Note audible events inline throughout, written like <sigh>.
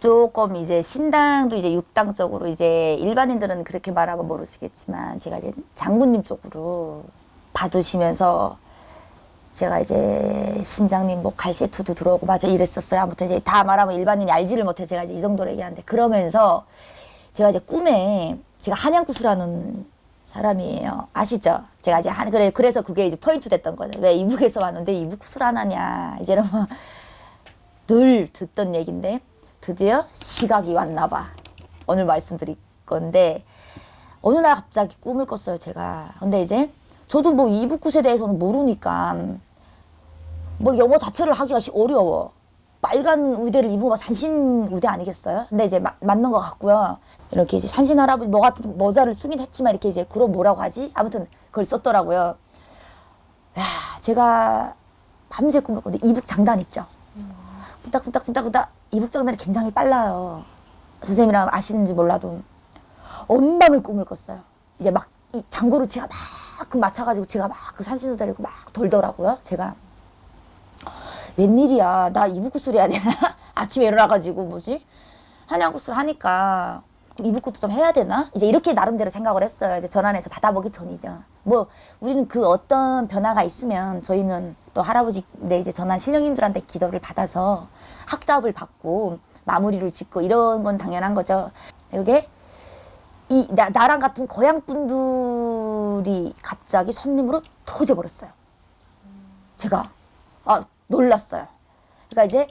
조금 이제 신당도 이제 육당 쪽으로 이제 일반인들은 그렇게 말하면 모르시겠지만 제가 이제 장군님 쪽으로 봐두시면서 제가 이제 신장님 뭐 갈세투도 들어오고 맞아 이랬었어요. 아무튼 이제 다 말하면 일반인이 알지를 못해 제가 이제 이 정도로 얘기하는데 그러면서 제가 이제 꿈에 제가 한양구수라는 사람이에요. 아시죠? 제가 이제 한 그래 그래서 그게 이제 포인트 됐던 거죠. 왜 이북에서 왔는데 이북 구술 안 하냐 이제 이러면 늘 듣던 얘긴데 드디어 시각이 왔나 봐. 오늘 말씀드릴 건데 어느 날 갑자기 꿈을 꿨어요, 제가. 근데 이제 저도 뭐 이북굿에 대해서는 모르니까 뭘 영어 자체를 하기가 시- 어려워. 빨간 의대를 입으면 산신 의대 아니겠어요? 근데 이제 마- 맞는 것 같고요. 이렇게 이제 산신 할아버지 뭐 같은 모자를 쓰긴 했지만 이렇게 이제 그럼 뭐라고 하지? 아무튼 그걸 썼더라고요. 야, 제가 밤새 꿈을 꿨는데 이북 장단 있죠? 후딱후딱후딱후딱 이북 장단이 굉장히 빨라요. 선생님이랑 아시는지 몰라도 엄밤을 꿈을 꿨어요. 이제 막이 장구를 제가 막 그 맞춰가지고 제가 막 그 산신호 데리고 막 돌더라고요. 제가 웬일이야 나 이북 구슬 해야 되나? <laughs> 아침에 일어나가지고 뭐지? 한양 구슬 하니까 그럼 이북구도 좀 해야 되나? 이제 이렇게 나름대로 생각을 했어요. 이제 전환해서 받아보기 전이죠. 뭐 우리는 그 어떤 변화가 있으면 저희는 또 할아버지 내 이제 전환 신령님들한테 기도를 받아서 학답을 받고 마무리를 짓고 이런 건 당연한 거죠. 이게 이 나, 나랑 같은 고향 분들이 갑자기 손님으로 터져 버렸어요. 제가 아 놀랐어요. 그러니까 이제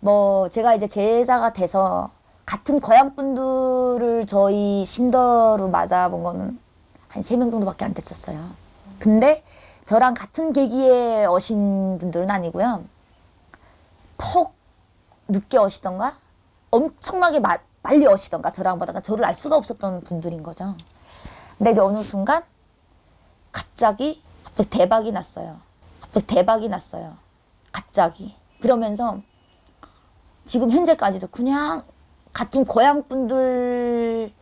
뭐 제가 이제 제자가 돼서 같은 고향 분들을 저희 신더로 맞아본 거는 한 세 명 정도밖에 안 됐었어요. 근데 저랑 같은 계기에 오신 분들은 아니고요. 폭 늦게 오시던가 엄청나게 마, 빨리 오시던가 저랑 보다가 저를 알 수가 없었던 분들인 거죠. 근데 이제 어느 순간 갑자기 대박이 났어요. 대박이 났어요. 갑자기 그러면서 지금 현재까지도 그냥 같은 고향 분들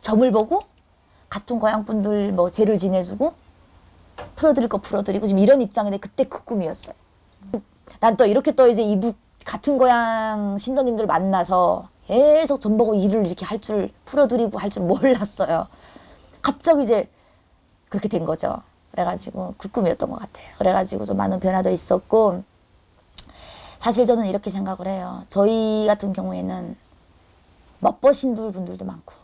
점을 보고 같은 고향 분들 뭐 죄를 지내주고 풀어드릴 거 풀어드리고 지금 이런 입장인데 그때 그 꿈이었어요. 난 또 이렇게 또 이제 이북 같은 고향 신도님들 만나서 계속 전 보고 일을 이렇게 할 줄 풀어드리고 할 줄 몰랐어요. 갑자기 이제 그렇게 된 거죠. 그래가지고 그 꿈이었던 것 같아요. 그래가지고 좀 많은 변화도 있었고 사실 저는 이렇게 생각을 해요. 저희 같은 경우에는 멋보신 분들도 많고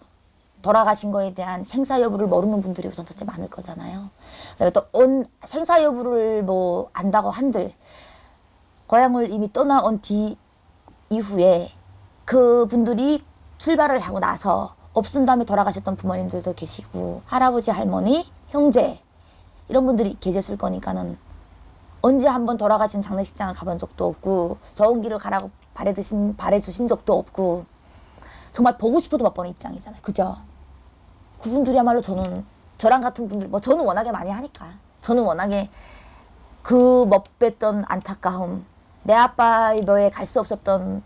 돌아가신 거에 대한 생사 여부를 모르는 분들이 우선 첫째 많을 거잖아요. 그다음에 또온 생사 여부를 뭐 안다고 한들 고향을 이미 떠나온 뒤 이후에 그 분들이 출발을 하고 나서 없은 다음에 돌아가셨던 부모님들도 계시고 할아버지 할머니 형제 이런 분들이 계셨을 거니까는 언제 한번 돌아가신 장례식장을 가본 적도 없고 좋은 길을 가라고 바래드신 바래주신 적도 없고 정말 보고 싶어도 못 보는 입장이잖아요. 그죠? 그분들이야말로 저는 저랑 같은 분들 뭐 저는 워낙에 많이 하니까 저는 워낙에 그 못 뵀던 안타까움 내 아빠의 묘에 갈 수 없었던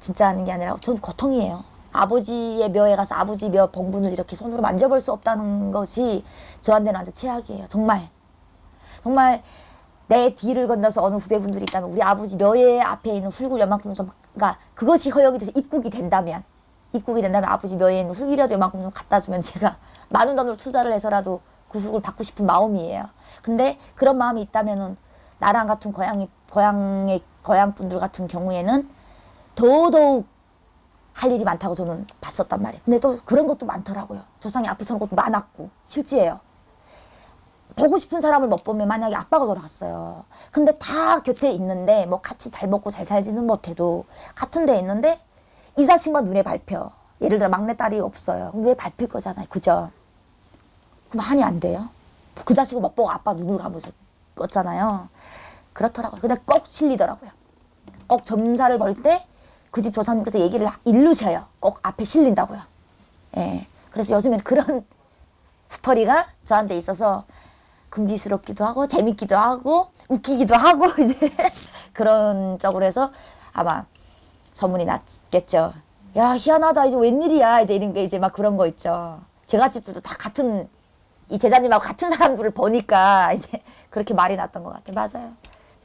진짜 하는 게 아니라 전 고통이에요. 아버지의 묘에 가서 아버지 묘 봉분을 이렇게 손으로 만져볼 수 없다는 것이 저한테는 완전 최악이에요. 정말 정말 내 뒤를 건너서 어느 후배분들이 있다면 우리 아버지 묘에 앞에 있는 훌굴 요만큼 좀 그러니까 그것이 허용이 돼서 입국이 된다면 입국이 된다면 아버지 있는 훌이라도 요만큼 좀 갖다 주면 제가 <laughs> 많은 돈을 투자를 해서라도 그 훌을 받고 싶은 마음이에요. 근데 그런 마음이 있다면은 나랑 같은 고향이 고향의 고향 분들 같은 경우에는 더더욱 할 일이 많다고 저는 봤었단 말이에요. 근데 또 그런 것도 많더라고요. 조상이 앞에 서는 것도 많았고 실제예요. 보고 싶은 사람을 못 보면 만약에 아빠가 돌아갔어요. 근데 다 곁에 있는데 뭐 같이 잘 먹고 잘 살지는 못해도 같은 데 있는데 이 자식만 눈에 밟혀. 예를 들어 막내딸이 없어요. 눈에 밟힐 거잖아요. 그죠? 그럼 한이 안 돼요? 그 자식을 못 보고 아빠 눈을 감으서 껐잖아요. 그렇더라고요. 근데 꼭 실리더라고요. 꼭 점사를 볼 때 그 집 조상님께서 얘기를 일르셔요. 꼭 앞에 실린다고요. 예. 그래서 요즘엔 그런 <laughs> 스토리가 저한테 있어서 금지스럽기도 하고 재밌기도 하고 웃기기도 하고 <laughs> 이제 그런 쪽으로 해서 아마 소문이 났겠죠. 야 희한하다 이제 웬일이야 이제 이런 게 이제 막 그런 거 있죠. 제가 집들도 다 같은 이 제자님하고 같은 사람들을 보니까 <laughs> 이제 그렇게 말이 났던 것 같아요. 맞아요.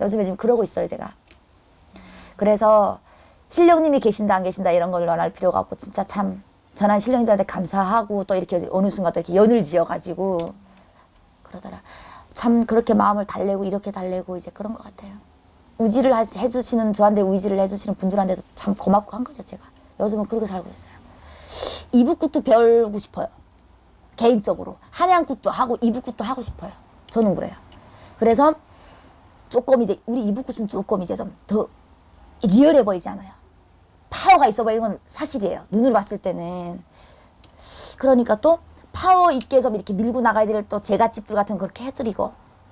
요즘에 지금 그러고 있어요 제가. 그래서 신령님이 계신다 안 계신다 이런 걸 논할 필요가 없고 진짜 참 전한 신령님들한테 감사하고 또 이렇게 어느 순간 또 이렇게 연을 지어가지고 그러더라. 참 그렇게 마음을 달래고 이렇게 달래고 이제 그런 것 같아요. 우지를 하- 해주시는 저한테 우지를 해주시는 분들한테도 참 고맙고 한 거죠 제가. 요즘은 그렇게 살고 있어요. 이북굿도 배우고 싶어요. 개인적으로 한양굿도 하고 이북굿도 하고 싶어요. 저는 그래요. 그래서 조금 이제 우리 이북굿은 조금 이제 좀 더 리얼해 보이지 않아요. 파워가 있어 보이는 건 사실이에요. 눈으로 봤을 때는. 그러니까 또 파워 있게 좀 이렇게 밀고 나가야 될 또 제갓집들 같은 거 그렇게 해드리고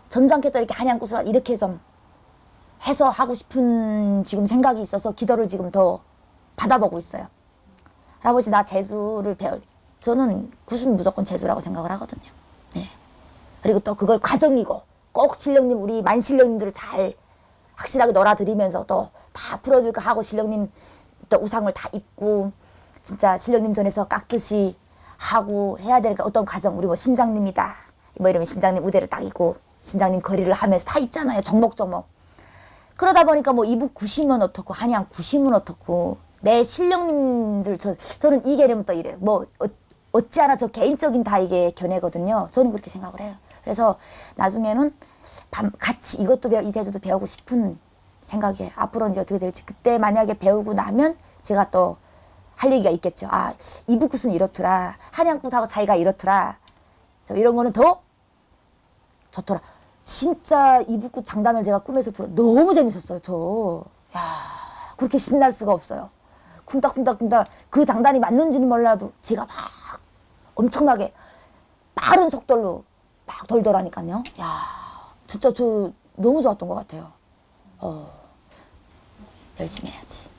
점잖게 또 이렇게 한양굿을 이렇게 좀 해서 하고 싶은 지금 생각이 있어서 기도를 지금 더 받아보고 있어요. 할아버지 나 재수를 배워. 저는 굿은 무조건 재수라고 생각을 하거든요. 네. 그리고 또 그걸 과정이고 꼭 신령님 우리 만 신령님들을 잘 확실하게 놀아드리면서 또 다 풀어줄까 하고 신령님 또 우상을 다 입고 진짜 신령님 전에서 깍듯이 하고 해야 되니까 어떤 과정 우리 뭐 신장님이다 뭐 이러면 신장님 우대를 딱 입고 신장님 거리를 하면서 다 있잖아요 정목정목 그러다 보니까 뭐 이북 구심은 어떻고 한양 구심은 어떻고 내 신령님들 저 저는 이 개념은 또 이래요. 뭐 어, 어찌하나 저 개인적인 다 이게 견해거든요. 저는 그렇게 생각을 해요. 그래서 나중에는 밤 같이 이것도 배워 이 제주도 배우고 싶은 생각이에요. 앞으로 이제 어떻게 될지 그때 만약에 배우고 나면 제가 또 할 얘기가 있겠죠. 아 이북굿은 이렇더라. 한양굿하고 차이가 이렇더라. 저 이런 거는 더 좋더라. 진짜 이북굿 장단을 제가 꿈에서 들어 너무 재밌었어요. 저. 야 그렇게 신날 수가 없어요. 쿵닥쿵닥쿵닥 그 장단이 맞는지는 몰라도 제가 막 엄청나게 빠른 속도로 막 돌더라니까요. 야 진짜 저 너무 좋았던 것 같아요. 어 열심히 해야지.